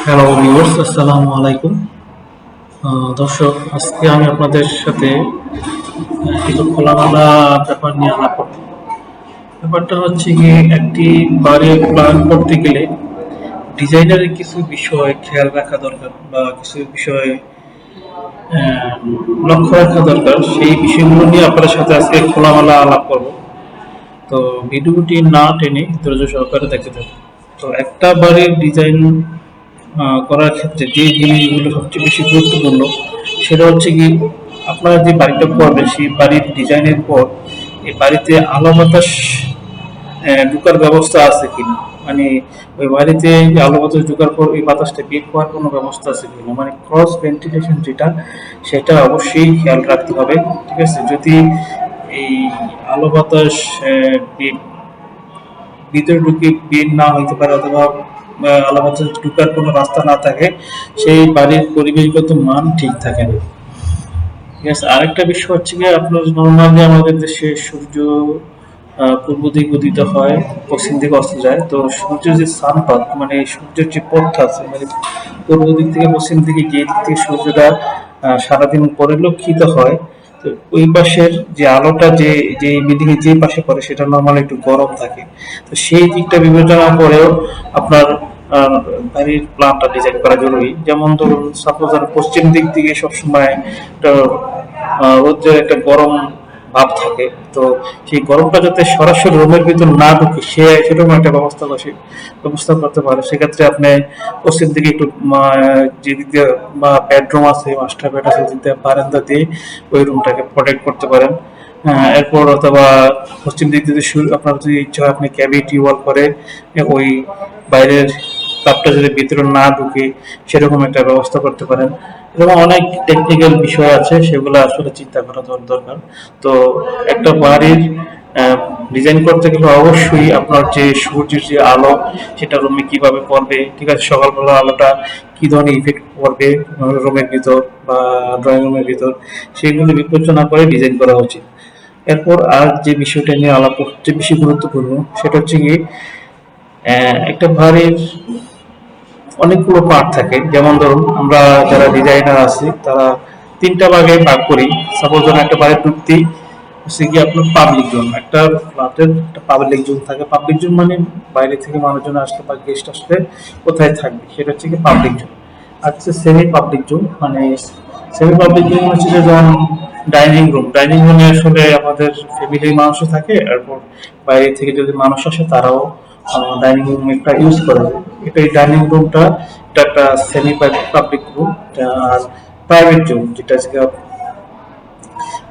Hello viewers আসসালামু আলাইকুম দর্শক আজকে আমি আপনাদের সাথে কিছু খোলামেলা ব্যাপার নিয়ে আলাপ ব্যাপারটা হচ্ছে কি একটি বাড়ি প্ল্যান করতে গেলে ডিজাইনারের কিছু বিষয় খেয়াল রাখা দরকার বা কিছু বিষয় আহ, লক্ষ্য রাখা দরকার। সেই বিষয়গুলো নিয়ে আপনাদের সাথে আজকে খোলামেলা আলাপ করব। তো ভিডিওটি না টেনে ধৈর্য সহকারে দেখতে থাকুন। তো একটা বাড়ির ডিজাইন করার ক্ষেত্রে যে জিনিসগুলো সবচেয়ে বেশি গুরুত্বপূর্ণ, সেটা হচ্ছে কি, আপনারা যে বাড়িটা করবেন, সেই বাড়ির ডিজাইনের পর এই বাড়িতে আলো বাতাস ঢুকার ব্যবস্থা আছে কিনা? মানে ওই বাড়িতে যে আলো বাতাস ঢুকার পর ওই বাতাসটা বের হওয়ার কোনো ব্যবস্থা আছে কিনা? মানে ক্রস ভেন্টিলেশন যেটা, সেটা অবশ্যই খেয়াল রাখতে হবে, ঠিক আছে? যদি এই আলো বাতাস ভিতরে ঢুকে বের না হইতে পারে অথবা আলো বাতাস ঢুকার কোনো রাস্তা না থাকে, সেই বাড়ির পরিবেশগত মান ঠিক থাকে না। ঠিক আছে আরেকটা বিষয় হচ্ছে কি আপনার নর্মালি আমাদের দেশে সূর্য পূর্ব দিক উদিত হয়, পশ্চিম দিকে অস্ত যায়, তো সূর্যের যে সানপাত মানে সূর্যের যে পথটা আছে মানে পূর্ব দিক থেকে পশ্চিম দিকে যে দিক থেকে সূর্যটা সারাদিন পরিলক্ষিত হয় ওই পাশের যে আলোটা যে যে বিল্ডিং যে পাশে পড়ে, সেটা নর্মালি একটু গরম থাকে। তো সেই দিকটা বিবেচনা করেও আপনার বাড়ির প্ল্যানটা ডিজাইন করা জরুরি। যেমন ধরুন সাপোজ পশ্চিম দিক থেকে সবসময় একটা রোদ্রের একটা গরম ভাব থাকে। তো সেই গরমটা যাতে সরাসরি রুমের ভিতর না ঢুকে সে সেরকম একটা ব্যবস্থা বসে ব্যবস্থা করতে পারে সেক্ষেত্রে আপনি পশ্চিম দিকে একটু আহ, যে দিক দিয়ে বা বেডরুম আছে মাস্টার বেড আছে দিক দিয়ে বারান্দা দিয়ে ওই রুমটাকে প্রোটেক্ট করতে পারেন। এরপর অথবা পশ্চিম দিক যদি আপনার যদি ইচ্ছা হয় আপনি ক্যাভিটি ওয়াল করে ওই বাইরের তাপটা যদি ভিতরে না ঢুকে সেরকম একটা ব্যবস্থা করতে পারেন। এরকম অনেক টেকনিক্যাল বিষয় আছে, সেগুলো আসলে চিন্তা করা দরকার। তো একটা বাড়ির ডিজাইন করতে গেলে অবশ্যই আপনার যে সূর্যের যে আলো, সেটা রুমে কীভাবে পড়বে, ঠিক আছে, সকালবেলা আলোটা কি ধরনের ইফেক্ট পড়বে রুমের ভিতর বা ড্রয়িং রুমের ভিতর, সেগুলো বিবেচনা করে ডিজাইন করা উচিত। এরপর আর যে বিষয়টা নিয়ে আলাপ সবচেয়ে বেশি গুরুত্বপূর্ণ, সেটা হচ্ছে কি একটা বাড়ির অনেকগুলো পার্ট থাকে। যেমন ধরুন, আমরা যারা ডিজাইনার আছি, তারা তিনটা ভাগে ভাগ করি। সাপোজ ধরুন, একটা বাড়ি ঢুকতেই হচ্ছে কি আপনার পাবলিক জোন একটা ফ্ল্যাটের একটা পাবলিক জোন থাকে। পাবলিক জোন মানে বাইরে থেকে মানুষজন আসলে বা গেস্ট আসলে কোথায় থাকবে? সেটা হচ্ছে কি পাবলিক জোন আর হচ্ছে সেমি পাবলিক জোন মানে সেমি পাবলিক জোন হচ্ছে যে যেমন ডাইনিং রুম ডাইনিং রুমে আসলে আমাদের ফ্যামিলির মানুষও থাকে। এরপর বাইরে থেকে যদি মানুষ আসে, তারাও ডাইনিং রুম একটা ইউজ করে। এটা এই ডাইনিং রুমটা এটা একটা সেমি পাবলিক রুম আর প্রাইভেট জোন যেটা আজকে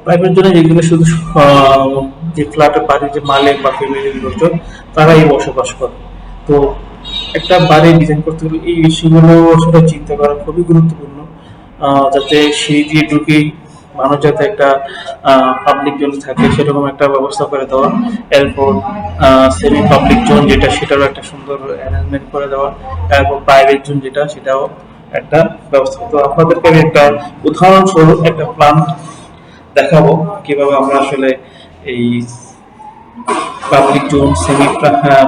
প্রাইভেট জোনে যেগুলো শুধু যে ফ্ল্যাটের বাড়ির যে মালিক বা ফ্যামিলির লোকজন, তারাই বসবাস করে। তো একটা বাড়ি ডিজাইন করতে গেলে এই আসলে চিন্তা করা খুবই গুরুত্বপূর্ণ। যাতে সিঁড়ি দিয়ে ঢুকেই মানুষ যাতে একটা পাবলিক জোন থাকে সেরকম একটা ব্যবস্থা করে দেওয়া। এরপর সেমি পাবলিক জোন যেটা, সেটারও একটা সুন্দর অ্যারেঞ্জমেন্ট করে দেওয়া। এরপর প্রাইভেট জোন যেটা, সেটাও একটা ব্যবস্থা। তো আপনাদেরকে আমি একটা উদাহরণস্বরূপ একটা প্ল্যান দেখাবো, কীভাবে আমরা আসলে এই public zone semi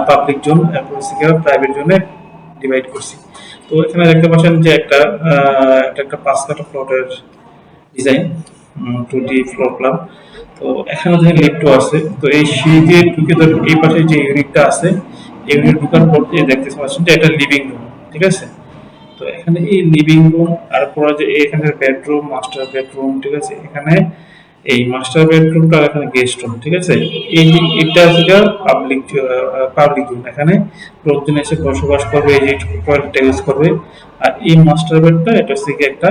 public zone এরপর প্রাইভেট জোনে ডিভাইড করছি। তো এখানে দেখতে পাচ্ছেন যে একটা এটা একটা পাঁচ কাটা প্লটের ডিজাইন টু ফ্লোর প্ল্যান তো এখানে দেখেন লিফটও আছে, তো এই সিঁড়ি দিয়ে ঢুকে ধর এই পাশে যে ইউনিটটা আছে ইউনিট ঢুকার পর দিয়ে দেখতে পাচ্ছেন যে এটা লিভিং রুম ঠিক আছে? তো এখানে এই লিভিং রুম আর পরে যে এখানে বেডরুম মাস্টার বেডরুম ঠিক আছে? এখানে এই মাস্টার বেডরুমটা এখানে গেস্ট রুম ঠিক আছে? এই যে এটা হচ্ছে পাবলিক পাবলিক রুম এখানে লোকজন এসে বসবাস করবে, এই যে টয়লেটটা ইউজ করবে। আর এই মাস্টার বেডটা এটা হচ্ছে একটা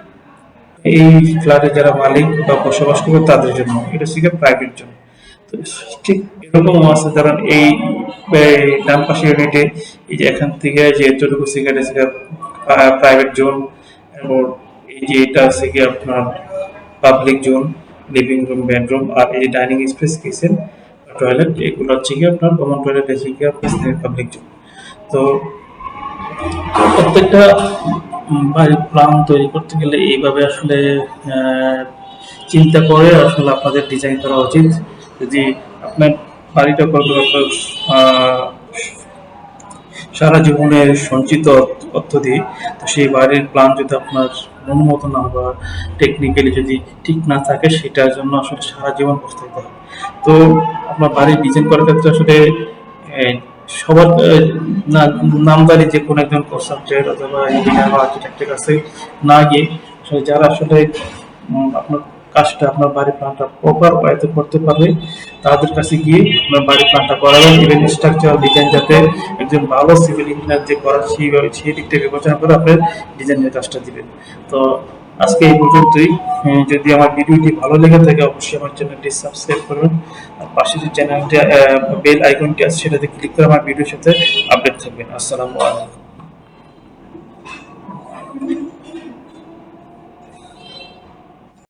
এই ফ্ল্যাটে যারা মালিক বা বসবাস করবে তাদের জন্য, এটা হচ্ছে প্রাইভেট জোন তো ঠিক এরকম আছে, ধরেন এই ডান পাশে ইউনিটে এই যে এখান থেকে যে এতটুকু সিগারেট আছে প্রাইভেট জোন, এবং এই যে এটা আছে কি আপনার public zone living room bedroom আর এই ডাইনিং স্পেস কিচেন টয়লেট এগুলো হচ্ছে কি আপনার কমন টয়লেট আছে কি আপনার পাবলিক জোন। তো প্রত্যেকটা বাড়ির প্ল্যান তৈরি করতে গেলে এইভাবে আসলে চিন্তা করে আসলে আপনাদের ডিজাইন করা উচিত। যদি আপনার বাড়িটা করবেন আপনার সারা জীবনের সঞ্চিত অর্থ দিয়ে, তো সেই বাড়ির প্ল্যান যদি আপনার মন মতো না বা টেকনিক্যালি যদি ঠিক না থাকে, সেটার জন্য আসলে সারা জীবন বসতে হবে। তো আপনার বাড়ির ডিজাইন করার ক্ষেত্রে আসলে সবার নামদারি যে কোনো একজন কনসালটেন্ট অথবা ইঞ্জিনিয়ার বা আর্কিটেক্টের কাছে না গিয়ে যারা আসলে আপনার কাজটা, আপনার বাড়ির প্ল্যানটা প্রপার ওয়েতে করতে পারবে তাদের কাছে গিয়ে আপনার বাড়ির প্ল্যানটা করাবেন। ইভেন স্ট্রাকচার ডিজাইন যাতে একজন ভালো সিভিল ইঞ্জিনিয়ার যে করার, সেইভাবে, সেই দিকটা বিবেচনা করে আপনার ডিজাইনের কাজটা দিবেন। তো আজকে এই পর্যন্তই। যদি আমার ভিডিওটি ভালো লেগে থাকে, অবশ্যই আমার চ্যানেলটি সাবস্ক্রাইব করুন। আর পাশে যে চ্যানেলটি বেল আইকনটি আছে, সেটাতে ক্লিক করে আমার ভিডিওর সাথে আপডেট থাকবেন। আসসালামু আলাইকুম।